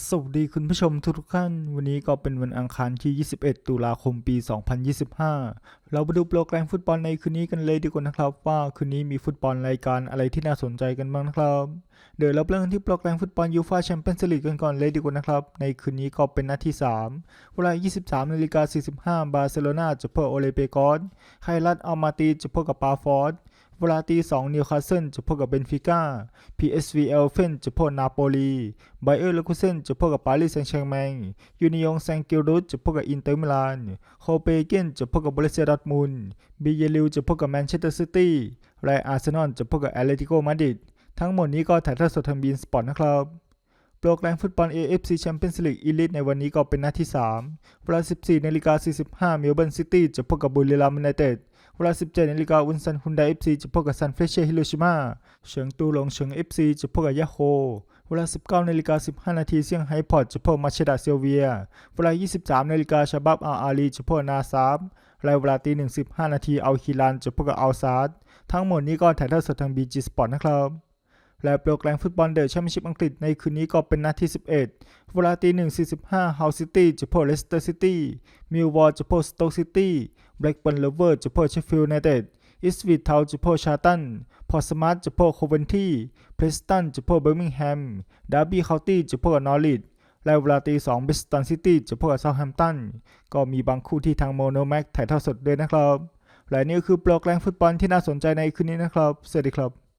สวัสดีคุณผู้ชมทุกท่าน วันนี้ก็เป็นวันอังคารที่ 21 ตุลาคมปี 2025 เราไปดูโปรแกรมฟุตบอลในคืนนี้กันเลยดีกว่านะครับ ว่าคืนนี้มีฟุตบอลรายการอะไรที่น่าสนใจกันบ้างนะครับ เดี๋ยวเราเริ่มกันที่โปรแกรมฟุตบอลยูฟาแชมเปี้ยนส์ลีกกันก่อนเลยดีกว่านะครับ ในคืนนี้ก็เป็นนัดที่ 3 เวลา 23นาฬิกา45 บาร์เซโลนาจะพบโอเลเปกอนไครัตอัลมาตีจะพบกับปาฟอร์ด เวลาตีสองนิวคาสเซิลจะพบกับเบนฟิก้า PSV เอลเฟนจะพบนาโปลีไบเออร์เลคูเซนจะพบกับปารีสแซงต์แชร์แมงยูนิยงแซงกิลรุสจะพบกับอินเตอร์มิลานโคเปเกนจะพบกับบริเซียดอร์ทมุนบีเยลิวจะพบกับแมนเชสเตอร์ซิตี้และอาร์เซนอลจะพบกับแอตเลติโกมาดริดทั้งหมดนี้ก็ถ่ายทอดสดทางบีนสปอร์ตนะครับ โปรแกรมฟุตบอล AFC Champions League Elite ในวันนี้ก็เป็นนัดที่ 3 เวลา 14นาฬิกา45เมลเบิร์นซิตี้จะพบกับบุรีรัมย์ยูไนเต็ดเวลา 17นาฬิกาอุนซันฮุนไดเอฟซีจะพบกับซันเฟรเช่ฮิโรชิมาเฉิงตูหลงเฉิงเอฟซีจะพบกับยาโฮเวลา 19นาฬิกา15 นาทีเซี่ยงไฮ้พอร์ตจะพบมาเชดาเซลเวีย เวลา 23นาฬิกาชาบับอาอาลีจะพบนาซาบและเวลาตี1 15นาทีเอัลฮิลันจะพบกับอัลซาดทั้งหมดนี้ก็ถ่ายทอดสดทาง BG Sport นะครับ และโปรแกรมฟุตบอลเดอะแชมเปี้ยนชิพอังกฤษในคืนนี้ก็เป็นนัดที่ 11 เวลาตี 1.45 Hull City จะพบเลสเตอร์ซิตี้มิลวอลจะพบสโต๊กซิตี้แบล็กเบิร์นเลเวอร์จะพบเชฟฟิลด์ยูไนเต็ดอิสวิทเทาจะพบชาร์ตัน พอร์สมาร์ทจะพบโคเวนที่เพรสตันจะพบเบอร์มิงแฮม ดาร์บี้เคาน์ตี้จะพบนอริทและเวลาตี2บิสตันซิตี้จะพบกับเซาท์แฮมป์ตัน ก็มีบางคู่ที่ทางโมโนแม็กถ่ายทอดสดด้วยนะครับ และนี่คือโปรแกรมฟุตบอลที่น่าสนใจในคืนนี้นะครับ สวัสดีครับ